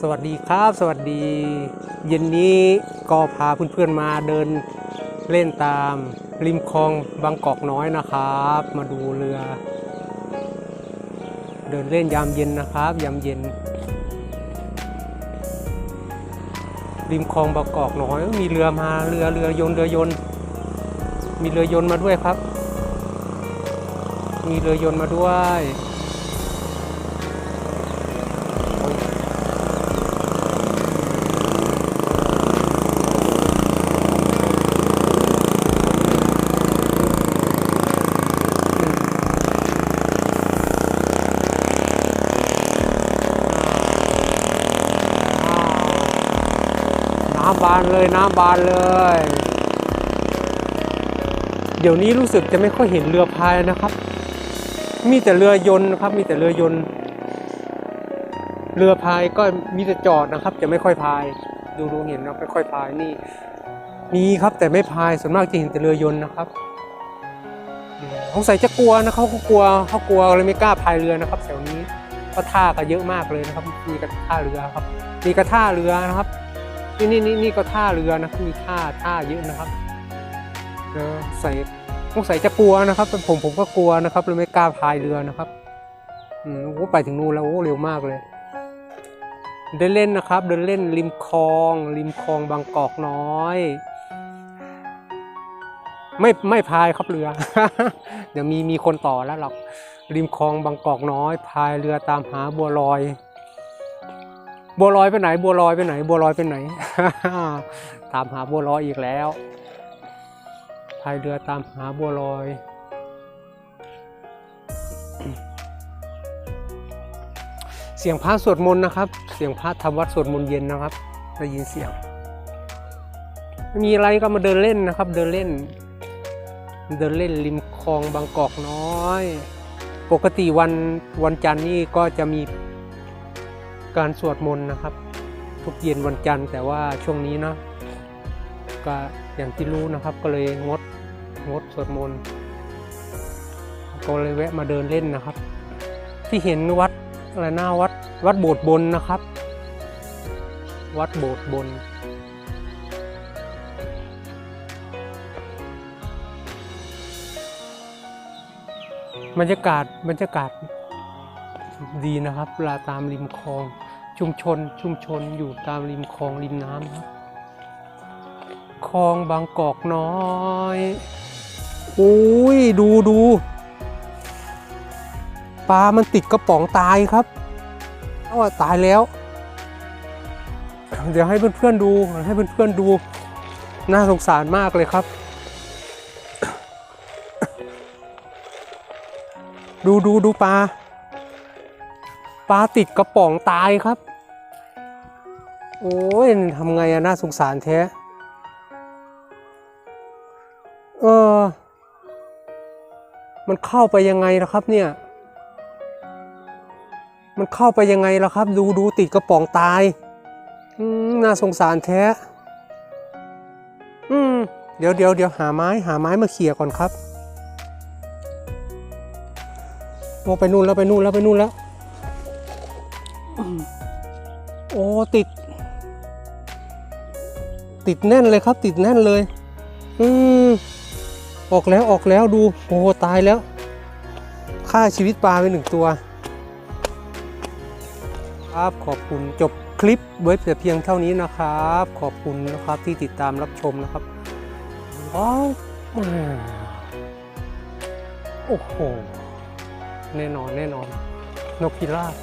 สวัสดีครับ สวัสดี เย็นนี้ก็พาเพื่อนๆมาเดินเล่นตามริมคลองบางกอกน้อยนะครับ มาดูเรือ เดินเล่นยามเย็นนะครับ ยามเย็น ริมคลองบางกอกน้อยมีเรือมาเรือเรือยนเรือยนมีเรือยนมาด้วยครับ มีเรือยนมาด้วย น้ำบานเลยน้ำบานเลย เดี๋ยวนี้รู้สึกจะไม่ค่อยเห็นเรือพายนะครับ มีแต่เรือยนต์นะครับ มีแต่เรือยนต์เรือพายก็มีแต่จอดนะครับ จะไม่ค่อยพาย ดูดูเห็นนะไม่ค่อยพายนี่มีครับแต่ไม่พายส่วนมากจะเห็นแต่เรือยนต์นะครับสงสัยจะกลัวนะเขาก็กลัวเขากลัวเลยไม่กล้าพายเรือนะครับแถวนี้เพราะท่าก็เยอะมากเลยนะครับ มีกระท่าเรือครับ มีกระท่าเรือนะครับ นี่นี่นี่นี่ก็ท่าเรือนะครับมีท่าท่าเยอะนะครับเออใส่สงใสัยจะกลัวนะครับเป็นผมผมก็กลัวนะครับเลยไม่กล้าพายเรือนะครับอืมโอ้ไปถึงนู่นแล้วโอ้เร็วมากเลย เดินเล่นนะครับ เดินเล่นริมคลอง ริมคลองบางกอกน้อย ไม่ไม่พายครับเรือ เดี๋ยวมีมีคนต่อแล้วหรอกริมคลองบางกอกน้อย พายเรือตามหาบัวลอย บัวลอยไปไหน บัวลอยไปไหน บัวลอยไปไหน ตามหาบัวลอยอีกแล้วพายเรือตามหาบัวลอย เสียงพระสวดมนต์นะครับ เสียงพระทำวัดสวดมนต์เย็นนะครับได้ยินเสียงม่มีอะไรก็มาเดินเล่นนะครับ เดินเล่น เดินเล่นริมคลองบางกอกน้อย ปกติวันวันจันทร์นี่ก็จะมี การสวดมนต์นะครับ ทุกเย็นวันจันทร์แต่ว่าช่วงนี้เนาะก็อย่างที่รู้นะครับก็เลยงดงดสวดมนต์ก็เลยแวะมาเดินเล่นนะครับ ที่เห็นวัดอะไรหน้าวัดวัดโบสถ์บนนะครับ วัดโบสถ์บน บรรยากาศบรรยากาศ ดีนะครับเวลาตามริมคลอง ชุมชนชุมชนอยู่ตามริมคลองริมน้ำครับคลองบางกอกน้อยอุ้ยดูดูปลามันติดกระป๋องตายครับเอาว่าตายแล้ว เดี๋ยวให้เพื่อนๆดูให้เพื่อนๆดู น่าสงสารมากเลยครับ ดูดูดูปลา ปลาติดกระป๋องตายครับ โอ้ยทำไงอะน่าสงสารแท้ เออ มันเข้าไปยังไงล่ะครับเนี่ย มันเข้าไปยังไงล่ะครับ ดูดูติดกระป๋องตาย อืมน่าสงสารแท้ อืม เดี๋ยวเดี๋ยวเดี๋ยวหาไม้หาไม้มาเขี่ยก่อนครับโอ้ไปนู่นแล้วไปนู่นแล้วไปนู่นแล้ว โอ้ติด ติดแน่นเลยครับ ติดแน่นเลย อืมออกแล้วออกแล้วดูโอ้ตายแล้วฆ่าชีวิตปลาไปหนึ่งตัว ครับขอบคุณจบคลิปไว้แต่เพียงเท่านี้นะครับ ขอบคุณนะครับที่ติดตามรับชมนะครับว้าวโอ้โห แน่นอนแน่นอนนกพิราบ